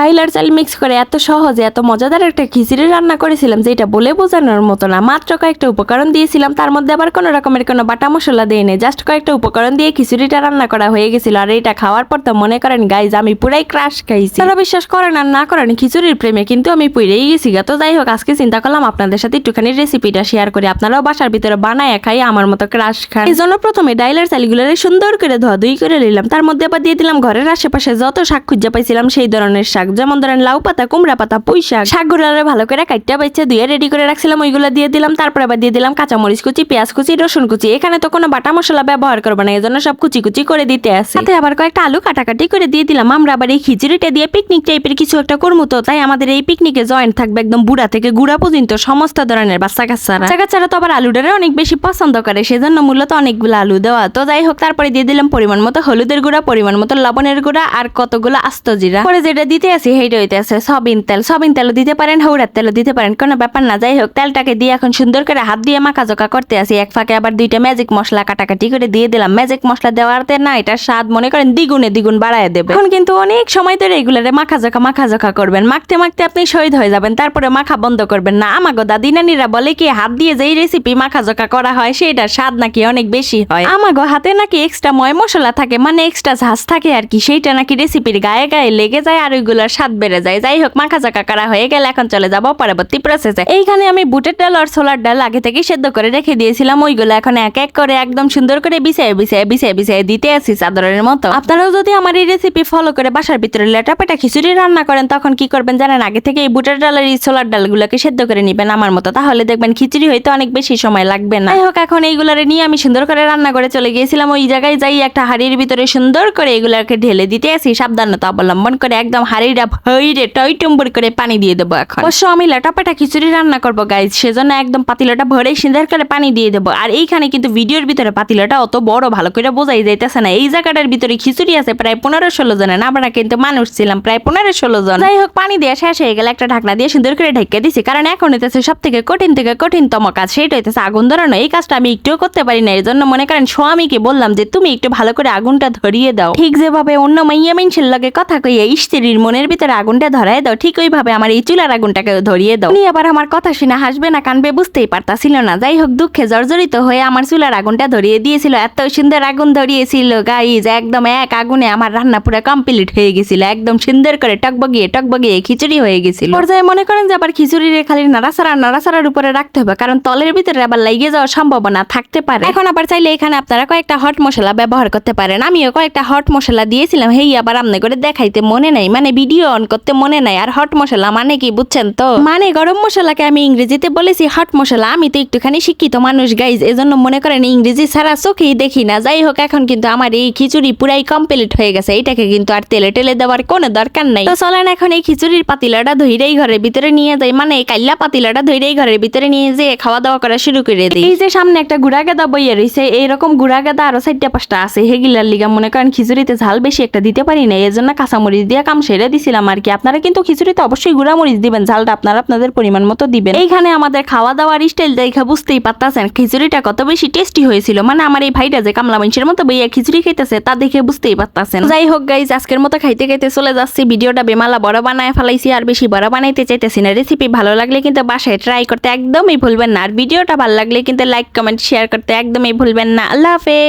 চাইল আর চাল মিক্স করে। এত সহজে, এত মজাদার একটা খিচুড়ি রান্না করেছিলাম, যেটা বলে বোঝানোর মতো না। মাত্র কয়েকটা উপকরণ দিয়েছিলাম, তার মধ্যে আবার কোনো রকমের কোনো বাটা মশলা দিয়ে নেই। জাস্ট কয়েকটা উপকরণ দিয়ে খিচুড়িটা রান্না করা হয়ে গেছিল। আর এটা খাওয়ার পর তো মনে করেন গাইজ আমি পুরাই ক্রাশ খাইছি। তারা বিশ্বাস করেন আর না করেন, খিচুড়ির প্রেমে কিন্তু আমি পুরেই গেছি তো যাই হোক, আজকে চিন্তা করলাম আপনাদের সাথে একটুখানি রেসিপিটা শেয়ার করি। আপনারাও বাসার ভিতরে বানায় খাই, আমার মতো ক্রাশ খান। এই জন্য প্রথমে ডাইলার চালগুলোরে সুন্দর করে ধোয়া দুই করে নিলাম। তার মধ্যে আবার দিয়ে দিলাম ঘরের আশেপাশে যত শাক খুঁজে পাইছিলাম, সেই ধরনের শাক। যেমন ধরেন লাউ পাতা, কুমড়া পাতা পুঁই শাক শাকগুলোরে ভালো করে কাটতে পাইছে ধুয়ে রেডি করে রাখছিলাম, ওইগুলো দিয়ে দিলাম। তারপরে আবার দিয়ে দিলাম কাঁচামরিচ কুচি, পেঁয়াজ কুচি, রসুন কুচি। এখানে তো কোনো বাটা মশলা ব্যবহার করব না এই জন্য সব কুচি কুচি করে দিতে আছে। সাথে আবার কয়েকটা আলু কাটাকাটি করে দিয়ে দিলাম। আমরা আবার এই খিচুড়িটা দিয়ে পিকনিক টাইপের কিছু একটা করব তো, তাই আমাদের এই পিকনিকে জয়েন্ট থাকবে একদম বুড়া থেকে গুড়া পর্যন্ত সমস্ত ধরনের বাচ্চা কাচ্চারা। বাচ্চা কাচ্চারা তো আবার আলুটারে অনেক বেশি পছন্দ করে, সেজন্য মূলত অনেকগুলো আলু দেওয়া। তো যাই হোক, তারপরে দিয়ে দিলাম পরিমাণ মতো হলুদের গুঁড়া, পরিমাণ মতো লবণের গুঁড়া আর কতগুলো আস্ত জিরা। পরে যেটা দিতে আছে সেইটা হইতে আছে সবিন তেল। সবিন তেলও দিতে পারেন হৌড়ার তেলও দিতে পারেন কোনো ব্যাপার না যাই হোক তেলটাকে দিয়ে এখন সুন্দর করে হাত দিয়ে মাখা জোকা করতে আসি এক ফাঁকে আবার দুইটা ম্যাজিক মশলা কাটাকাটি করে দিয়ে দিলাম। ম্যাজিক মশলা দেওয়াতে না এটা স্বাদ মনে করেন দ্বিগুণে দ্বিগুণ বাড়ায় দেবে। এখন কিন্তু অনেক সময় ধরে এগুলারে মাখা জোকা মাখা জোকা করবেন। মাখতে মাখতে আপনি শহীদ হয়ে যাবেন, তারপরে মাখা বন্ধ করবেন না। আমাগো দাদি নানিরা বলে কি, হাত দিয়ে যেই রেসিপি মাখা জোকা করা হয় সেটার স্বাদ নাকি অনেক বেশি হয়। আমাগো হাতে নাকি এক্সট্রা ময় মশলা থাকে মানে এক্সট্রা ঝাঁজ থাকে আর কি, সেইটা নাকি রেসিপির গায়ে গায়ে লেগে যায় আর ওইগুলোর স্বাদ বেড়ে যায়। যাই হোক মাখা চাকা করা হয়ে গেলে এখন চলে যাব পরবর্তী প্রসেসে এইখানে আমি বুটের ডাল আর ছোলার ডাল আগে থেকে সেদ্ধ করে রেখে দিয়েছিলাম। ওইগুলো এখন এক এক করে একদম সুন্দর করে বিছিয়ে বিছিয়ে বিছিয়ে বিছিয়ে দিতে আসি চাদরের মতো। আপনারাও যদি আমার এই রেসিপি ফলো করে বাসার ভিতরে লেটা পেটা খিচুড়ি রান্না করেন, তখন কি করবেন জানেন? আগে থেকে এই বুটের ডাল আর এই ছোলার ডালগুলোকে সেদ্ধ করে নিবেন আমার মতো। তাহলে দেখবেন খিচুড়ি হইতে অনেক বেশি সময় লাগবে না। যাই হোক, এখন এইগুলারে নিয়ে আমি সুন্দর করে রান্না করে চলে গিয়েছিলাম। ওই জায়গায় যাই একটা হাড়ির ভিতরে সুন্দর করে এগুলাকে ঢেলে দিতে আসি সাবধানতা অবলম্বন করে একদম হাড়িটা ভৈরে টই টুম্বর করে পানি দিয়ে দেবো এখন। অবশ্য আমি লেটাপাটা খিচুড়ি রান্না করব গাইজ সেজন্য একদম পাতিলাটা ভরে সুন্দর করে পানি দিয়ে দেবো। আর এইখানে কিন্তু ভিডিওর ভিতরে পাতিলাটা অত বড় ভালো করে বোঝাই যাইতেছে না। এই জায়গাটার ভিতরে খিচুড়ি আছে প্রায় পনেরো ষোলো জনের আমরা কিন্তু মানুষ ছিলাম প্রায় পনেরো ষোলো জন। যাই হোক, পানি দিয়ে শেষ হয়ে গেলে একটা ঢাকনা দিয়ে সুন্দর করে ঢেকে দিছি। কারণ এখন হইতেছে সব থেকে কঠিন থেকে কঠিনতম কাজ, সেটা হইতেছে আগুন ধরানো। এই কাজটা আমি একটুও করতে পারি না। এর জন্য মনে করেন, স্বামীকে বললাম যে, তুমি একটু ভালো করে আগুনটা ধরিয়ে দাও। ঠিক যেভাবে অন্য মাইয়া মিনসের লগে কথা কইয়া স্ত্রীর মনের ভিতরে আগুনটা ধরায় দাও, ঠিক ওইভাবে আমার এই চুলার আগুনটাকে ধরিয়ে দাও। উনি আবার আমার কথা শুনে হাসবে না, কানবে বুঝতেই পারতাছিল না। যাই হোক, দুঃখে জর্জরিত হয়ে আমার চুলার আগুনটা ধরিয়ে দিয়েছিল। এত সুন্দর আগুন ধরিয়েছিল গাইজ একদম এক আগুনে আমার রান্না পুরো কমপ্লিট হয়ে গেছিল। একদম সুন্দর করে টকবগিয়ে টকবগিয়ে খিচুড়ি হয়ে গেছিল। পর্যায়ে মনে করেন যে আবার খিচুড়ির খালি নাড়াচাড়া, নাড়াচাড়ার উপরে রাখতে হবে, কারণ তলের ভিতরে আবার লাগিয়ে যাওয়ার সম্ভাবনা থাকতে পারে। এখন আবার চাইলে এখানে আপনারা কয়েকটা হট মশলা ব্যবহার করতে পারেন। আমিও কয়েকটা হট মশলা দিয়েছিলাম, হেই, আবার আমনে করে দেখাইতে মনে নাই। মানে ভিডিও অন করতে মনে নাই। আর হট মশলা মানে কি বুঝছেন তো? মানে গরম মশলাকে আমি ইংরেজিতে বলেছি হট মশলা। আমি তো একটুখানি শিক্ষিত মানুষ গাইজ এজন্য মনে করেন ইংরেজি ছাড়া চোখেই দেখি না। যাই হোক, এখন কিন্তু আমার এই খিচুড়ি পুরাই কমপ্লিট হয়ে গেছে। এটাকে কিন্তু আর তেলে টেলে দেওয়ার কোনো দরকার নাই। তো চলেন এখন এই খিচুড়ির পাতিলাটা ধইরেই ঘরের ভিতরে নিয়ে যাই। মানে এই কাল্লা পাতিলাটা ধইরেই ঘরের ভিতরে নিয়ে যেয়ে খাওয়া দাওয়া করা শুরু করে দিই। এই যে সামনে একটা গুড়া গাদা বইয়ে রয়েছে এইরকম গুড়া গাদা আরও চারটা পাঁচটা আছে। হেগিলার লিগা মনে করেন খিচুড়িতে ঝাল বেশি একটা দিতে পারি না এর জন্য কাঁচামরিচ দিয়ে কাম সেরে দিছিলাম আর কি। আপনারা কিন্তু খিচুড়িতে অবশ্যই গুড়া মরিচ দিবেন, ঝালটা আপনারা আপনাদের পরিমাণ মতো দিবেন। এইখানে আমাদের খাওয়া দাওয়ার স্টাইল দেখা বুঝতেই পারতাছেন খিচুড়িটা কত বেশি টেস্টি হয়েছিল। মানে আমার এই ভাইটা যে কামলা মানুষের মতো বইয়া খিচুড়ি খাইতেছে, তা দেখে বুঝতেই পারতাছেন। যাই হোক গাইজ আজকের মতো খাইতে খাইতে চলে যাচ্ছি। ভিডিওটা বেমালা বড় বানায় ফেলাইছি, আর বেশি বড় বানাইতে চাইতেছি না। রেসিপি ভালো লাগলে কিন্তু বাসায় ট্রাই করতে একদমই ভুলবেন না। আর ভিডিওটা ভালো লাগলে কিন্তু লাইক কমেন্ট শেয়ার করতে একদমই ভুলবেন না। আল্লাহ হাফেজ।